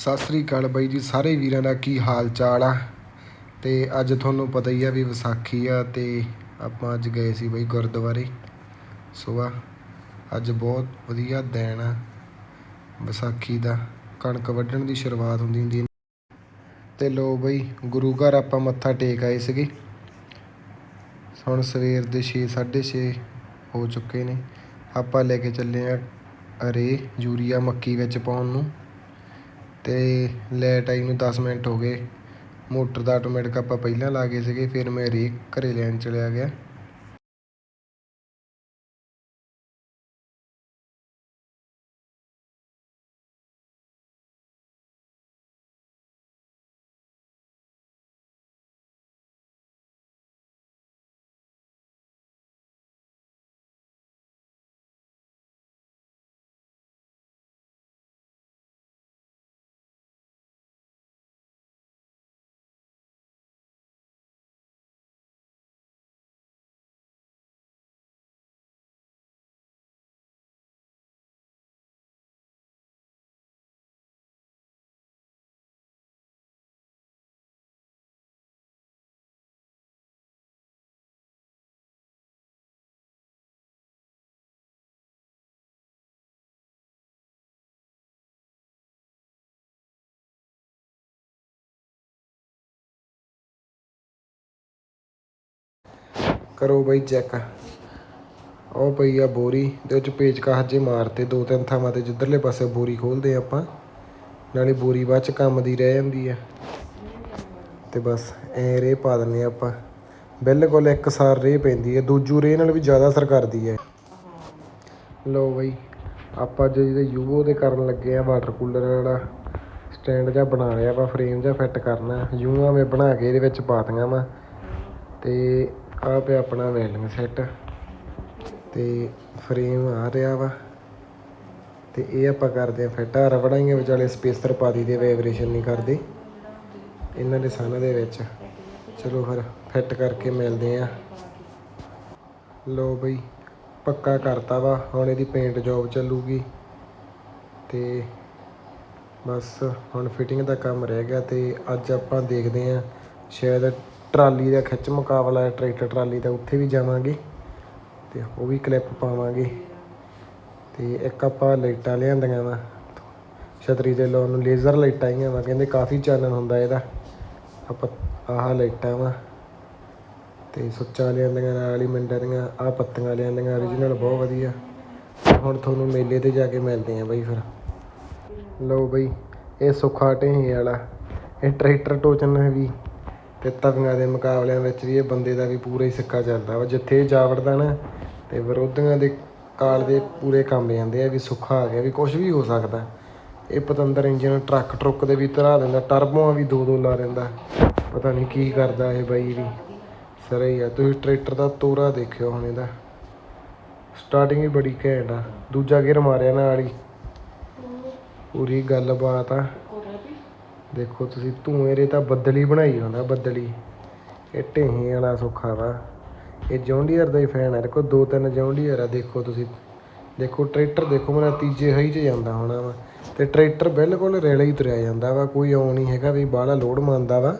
ਸਤਿ ਸ੍ਰੀ ਅਕਾਲ ਬਾਈ ਜੀ, ਸਾਰੇ ਵੀਰਾਂ ਦਾ ਕੀ ਹਾਲ ਚਾਲ ਆ? ਤੇ ਅੱਜ ਤੁਹਾਨੂੰ ਪਤਾ ਹੀ ਆ ਵੀ ਵਿਸਾਖੀ ਆ ਤੇ ਆਪਾਂ ਅੱਜ ਗਏ ਸੀ ਬਾਈ ਗੁਰਦੁਆਰੇ। ਸੁਬਾ ਅੱਜ ਬਹੁਤ ਵਧੀਆ ਦਿਨ ਆ ਵਿਸਾਖੀ ਦਾ। ਕਣਕ ਵੱਢਣ ਦੀ ਸ਼ੁਰੂਆਤ ਹੁੰਦੀ ਹੁੰਦੀ ਹੈ। ਤੇ ਲੋ ਬਈ, ਗੁਰੂ ਘਰ ਆਪਾਂ ਮੱਥਾ ਟੇਕ ਆਏ ਸੀਗੇ। ਹੁਣ ਸਵੇਰ ਦੇ 6 6:30 ਹੋ ਚੁੱਕੇ ਨੇ। ਆਪਾਂ ਲੈ ਕੇ ਚੱਲੇ ਆ ਅਰੇ, ਯੂਰੀਆ ਮੱਕੀ ਵਿੱਚ ਪਾਉਣ ਨੂੰ। ਅਤੇ ਲੈਟ ਆਈ ਨੂੰ ਦਸ ਮਿੰਟ ਹੋ ਗਏ। ਮੋਟਰ ਦਾ ਆਟੋਮੈਟਿਕ ਆਪਾਂ ਪਹਿਲਾਂ ਲਾ ਗਏ ਸੀਗੇ, ਫਿਰ ਮੈਂ ਰੇ ਘਰੇ ਲੈਣ ਚਲਿਆ ਗਿਆ। ਕਰੋ ਬਈ ਚੈੱਕ। ਉਹ ਪਈ ਆ ਬੋਰੀ ਦੇ ਵਿੱਚ ਪੇਚਕਸ ਜੇ ਮਾਰਤੇ ਦੋ ਤਿੰਨ ਥਾਵਾਂ ਤੇ ਜਿੱਧਰਲੇ ਪਾਸੇ ਬੋਰੀ ਖੋਲਦੇ ਆਪਾਂ। ਨਾਲੇ ਬੋਰੀ ਬਾਅਦ ਚ ਕੰਮ ਦੀ ਰਹਿ ਜਾਂਦੀ ਆ। ਤੇ ਬਸ ਐ ਰੇ ਪਾ ਦਿੰਨੇ ਆਪਾਂ। ਬਿਲਕੁਲ ਇੱਕ ਇੱਕਸਾਰ ਰੇ ਪੈਂਦੀ ਹੈ ਦੂਜੂ ਰੇ ਨਾਲ ਵੀ ਜ਼ਿਆਦਾ ਅਸਰ ਕਰਦੀ ਹੈ ਲੋ ਬਈ, ਆਪਾਂ ਅੱਜ ਜਿਹਦੇ ਯੂਵੋ ਦੇ ਕਰਨ ਲੱਗੇ ਆ ਵਾਟਰ ਕੂਲਰ ਵਾਲਾ ਸਟੈਂਡ ਜਿਹਾ ਬਣਾ ਲਿਆ ਵਾ ਫਰੇਮ ਜਿਹਾ ਫਿੱਟ ਕਰਨਾ। ਯੂਆਂ ਮੈਂ ਬਣਾ ਕੇ ਇਹਦੇ ਵਿੱਚ ਪਾਤੀਆਂ ਵਾ। ਤੇ ਆ ਪਿਆ ਆਪਣਾ ਵੈਲਡਿੰਗ ਸੈੱਟ ਤੇ ਫਰੇਮ ਆ ਰਿਹਾ ਵਾ ਤੇ ਇਹ ਆਪਾਂ ਕਰਦੇ ਆ ਫਿੱਟ। ਆ ਰਬੜਾਈਆਂ ਵਿਚਾਲੇ ਸਪੇਸਰ ਪਾ ਦੀ ਦੇ ਵਾਈਬ੍ਰੇਸ਼ਨ ਨਹੀਂ ਕਰਦੇ। ਇਹਨਾਂ ਦੇ ਸਨ ਦੇ ਵਿੱਚ। ਚਲੋ ਫਿਰ ਫਿੱਟ ਕਰਕੇ ਮਿਲਦੇ ਆ ਲੋ ਬਈ, ਪੱਕਾ ਕਰਤਾ ਵਾ। ਹੁਣ ਇਹਦੀ ਪੇਂਟ ਜੌਬ ਚੱਲੂਗੀ। ਤੇ ਬਸ ਹੁਣ ਫਿਟਿੰਗ ਦਾ ਕੰਮ ਰਹਿ ਗਿਆ ਤੇ ਅੱਜ ਆਪਾਂ ਦੇਖਦੇ ਆ ਸ਼ਾਇਦ ਟਰਾਲੀ ਦਾ ਖਿੱਚ ਮੁਕਾਬਲਾ ਹੈ ਟਰੈਕਟਰ ਟਰਾਲੀ ਦਾ, ਉੱਥੇ ਵੀ ਜਾਵਾਂਗੇ ਤੇ ਉਹ ਵੀ ਕਲਿੱਪ ਪਾਵਾਂਗੇ। ਤੇ ਇੱਕ ਆਪਾਂ ਲਾਈਟਾਂ ਲਿਆਂਦੀਆਂ ਵਾ। ਛਤਰੀ ਦੇ ਲਾਉਣ ਨੂੰ ਲੇਜ਼ਰ ਲਾਈਟਾਂ ਆਈਆਂ ਵਾ, ਕਹਿੰਦੇ ਕਾਫੀ ਚਾਨਣ ਹੁੰਦਾ ਇਹਦਾ। ਆਪਾਂ ਆਹ ਲਾਈਟਾਂ ਵਾ ਤੇ ਸੁੱਚਾ ਲਿਆਂਦੀਆਂ, ਨਾਲ ਹੀ ਮਿੰਡਾਂ ਦੀਆਂ, ਆਹ ਪੱਤੀਆਂ ਲਿਆਂਦੀਆਂ origignal ਬਹੁਤ ਵਧੀਆ। ਹੁਣ ਤੁਹਾਨੂੰ ਮੇਲੇ ਤੇ ਜਾ ਕੇ ਮਿਲਦੇ ਆਂ ਬਾਈ ਫਿਰ। ਲਓ ਬਈ, ਇਹ ਸੁੱਖਾ ਢੇਹੀ ਵਾਲਾ, ਇਹ ਟਰੈਕਟਰ ਟੋਚਨ ਵੀ। ਤੇ ਤਵੀਆਂ ਦੇ ਮੁਕਾਬਲਿਆਂ ਵਿੱਚ ਵੀ ਇਹ ਬੰਦੇ ਦਾ ਵੀ ਪੂਰਾ ਹੀ ਸਿੱਕਾ ਚੱਲਦਾ ਵਾ। ਜਿੱਥੇ ਇਹ ਜਾ ਵੜਦਾ ਨਾ ਤੇ ਵਿਰੋਧੀਆਂ ਦੇ ਕਾਲ ਦੇ ਪੂਰੇ ਕੰਮ ਜਾਂਦੇ ਆ ਵੀ ਸੁੱਖਾ ਆ ਗਿਆ, ਵੀ ਕੁਝ ਵੀ ਹੋ ਸਕਦਾ। ਇਹ ਪਤੰਦਰ ਇੰਜਨ ਟਰੱਕ ਟਰੁੱਕ ਦੇ ਵੀ ਧਰਾ ਦਿੰਦਾ, ਟਰਬੋਆਂ ਵੀ ਦੋ ਦੋ ਲਾ ਦਿੰਦਾ। ਪਤਾ ਨਹੀਂ ਕੀ ਕਰਦਾ ਇਹ ਬਾਈ ਵੀ। ਸਰ ਹੀ ਆ। ਤੁਸੀਂ ਟਰੈਕਟਰ ਦਾ ਤੋਰਾ ਦੇਖਿਓ ਹੁਣ ਇਹਦਾ। ਸਟਾਰਟਿੰਗ ਹੀ ਬੜੀ ਘੈਂਟ ਆ। ਦੂਜਾ ਗੇਅਰ ਮਾਰਿਆ ਨਾਲ ਹੀ। ਪੂਰੀ ਗੱਲਬਾਤ ਆ। ਦੇਖੋ ਤੁਸੀਂ ਧੂਏ ਰੇ ਤਾਂ ਬੱਦਲੀ ਬਣਾਈ ਹੁੰਦਾ ਬੱਦਲੀ। ਇਹ ਢੇਹੇ ਵਾਲਾ ਸੁੱਖਾ ਵਾ। ਇਹ ਜੌਂਡੀਅਰ ਦਾ ਹੀ ਫੈਨ ਹੈ ਦੇਖੋ, ਦੋ ਤਿੰਨ ਜੌਂਡੀਅਰ ਆ, ਦੇਖੋ ਤੁਸੀਂ। ਦੇਖੋ, ਟਰੈਕਟਰ ਦੇਖੋ ਮੇਰਾ ਤੀਜੇ ਹਾਈ 'ਚ ਜਾਂਦਾ ਹੋਣਾ ਵਾ। ਤੇ ਟਰੈਕਟਰ ਬਿਲਕੁਲ ਰੇਲੇ ਹੀ ਤੁਰਿਆ ਜਾਂਦਾ ਵਾ। ਕੋਈ ਆਉ ਨਹੀਂ ਹੈਗਾ ਵੀ ਬਾਹਲਾ ਲੋਡ ਮੰਨਦਾ ਵਾ।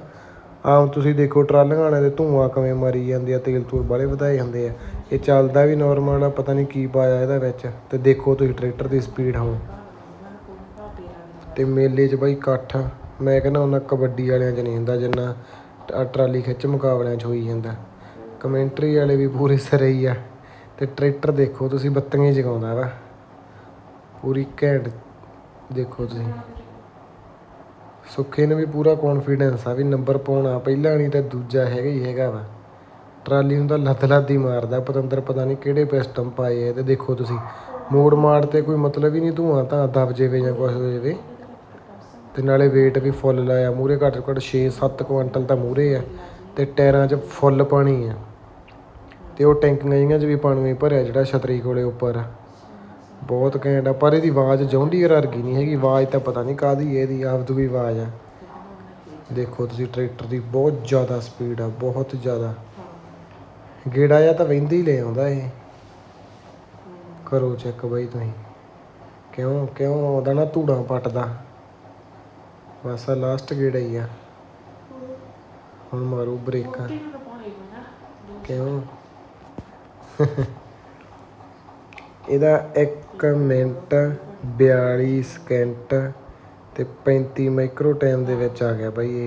ਆਮ ਤੁਸੀਂ ਦੇਖੋ, ਟਰਾਲੀਆਂ ਵਾਲੇ ਦੇ ਧੂਆਂ ਕਿਵੇਂ ਮਾਰੀ ਜਾਂਦੇ ਆ, ਤੇਲ ਤੂਲ ਬਾਲੇ ਵਧਾਏ ਜਾਂਦੇ ਆ। ਇਹ ਚੱਲਦਾ ਵੀ ਨਾਰਮਲ ਆ, ਪਤਾ ਨਹੀਂ ਕੀ ਪਾਇਆ ਇਹਦਾ ਵਿੱਚ। ਤੇ ਦੇਖੋ ਤੁਸੀਂ ਟਰੈਕਟਰ ਦੀ ਸਪੀਡ ਹੁਣ। ਤੇ ਮੇਲੇ 'ਚ ਬਾਈ ਇਕੱਠ ਮੈਂ ਕਹਿੰਦਾ ਉਹਨਾਂ ਕਬੱਡੀ ਵਾਲਿਆਂ 'ਚ ਨਹੀਂ ਹੁੰਦਾ, ਜਿੰਨਾ ਟ- ਟਰਾਲੀ ਖਿੱਚ ਮੁਕਾਬਲਿਆਂ 'ਚ ਹੋਈ ਜਾਂਦਾ। ਕਮੈਂਟਰੀ ਵਾਲੇ ਵੀ ਪੂਰੇ ਸਿਰੇ ਹੀ ਆ। ਅਤੇ ਟਰੈਕਟਰ ਦੇਖੋ ਤੁਸੀਂ, ਬੱਤੀਆਂ ਜਗਾਉਂਦਾ ਵਾ। ਪੂਰੀ ਘੈਂਟ ਦੇਖੋ ਤੁਸੀਂ। ਸੁੱਖੇ ਨੂੰ ਵੀ ਪੂਰਾ ਕੌਨਫੀਡੈਂਸ ਆ ਵੀ ਨੰਬਰ ਪਾਉਣਾ, ਪਹਿਲਾ ਨਹੀਂ ਤਾਂ ਦੂਜਾ ਹੈਗਾ ਹੀ ਹੈਗਾ ਵਾ। ਟਰਾਲੀ ਨੂੰ ਤਾਂ ਲੱਤ ਲੱਤ ਹੀ ਮਾਰਦਾ, ਪਤੰਦਰ ਪਤਾ ਨਹੀਂ ਕਿਹੜੇ ਪਿਸਟਮ ਪਾਏ ਆ, ਤੇ ਦੇਖੋ ਤੁਸੀਂ। ਮੋੜ ਮਾੜ ਤੇ ਕੋਈ ਮਤਲਬ ਹੀ ਨਹੀਂ ਧੂਆਂ ਤਾਂ ਦਬ ਜਾਵੇ ਜਾਂ ਕੁਛ ਹੋ ਜਾਵੇ ਤੇ ਨਾਲੇ weight ਵੀ ਫੁੱਲ ਲਾਇਆ। ਮੂਰੇ ਘੱਟ ਤੋਂ ਘੱਟ 6-7 ਕੁਇੰਟਲ ਤਾਂ ਮੂਰੇ ਆ ਤੇ ਟਾਇਰਾਂ 'ਚ ਫੁੱਲ ਪਾਣੀ ਆ। ਤੇ ਉਹ ਟੈਂਕੀਆਂ ਜਿਹੀਆਂ 'ਚ ਵੀ ਪਾਣੀ ਹੀ ਭਰਿਆ ਜਿਹੜਾ ਛਤਰੀ ਕੋਲੇ ਉੱਪਰ। ਬਹੁਤ ਘੈਂਟ ਆ, ਪਰ ਇਹਦੀ ਆਵਾਜ਼ ਜੌਂਡੀਅਰ ਵਰਗੀ ਨਹੀਂ ਹੈਗੀ। ਆਵਾਜ਼ ਤਾਂ ਪਤਾ ਨਹੀਂ ਕਾਦੀ ਇਹਦੀ ਆਪਦੀ ਵੀ ਆਵਾਜ਼ ਆ। ਦੇਖੋ ਤੁਸੀਂ ਟਰੈਕਟਰ ਦੀ ਬਹੁਤ ਜ਼ਿਆਦਾ ਸਪੀਡ ਆ, ਬਹੁਤ ਜ਼ਿਆਦਾ। ਗੇੜਾ ਜਾਂ ਤਾਂ ਵਹਿੰਦੇ ਹੀ ਲੈ ਆਉਂਦਾ ਇਹ। ਕਰੋ ਚੈੱਕ ਬਈ ਤੁਸੀਂ। ਕਿਉਂ ਕਿਉਂ ਉਹਦਾ ਨਾ ਧੂੜਾਂ ਪੱਟਦਾ। ਬਸ ਆ ਲਾਸਟ ਗੇੜਾ ਹੀ ਆ। ਹੁਣ ਮਾਰੂ ਬ੍ਰੇਕਾਂ ਕਿਉਂ? ਇਹਦਾ 1 ਮਿੰਟ 42 ਸਕਿੰਟ ਤੇ 35 ਮਾਈਕਰੋ ਟਾਈਮ ਦੇ ਵਿੱਚ ਆ ਗਿਆ ਬਾਈ ਇਹ।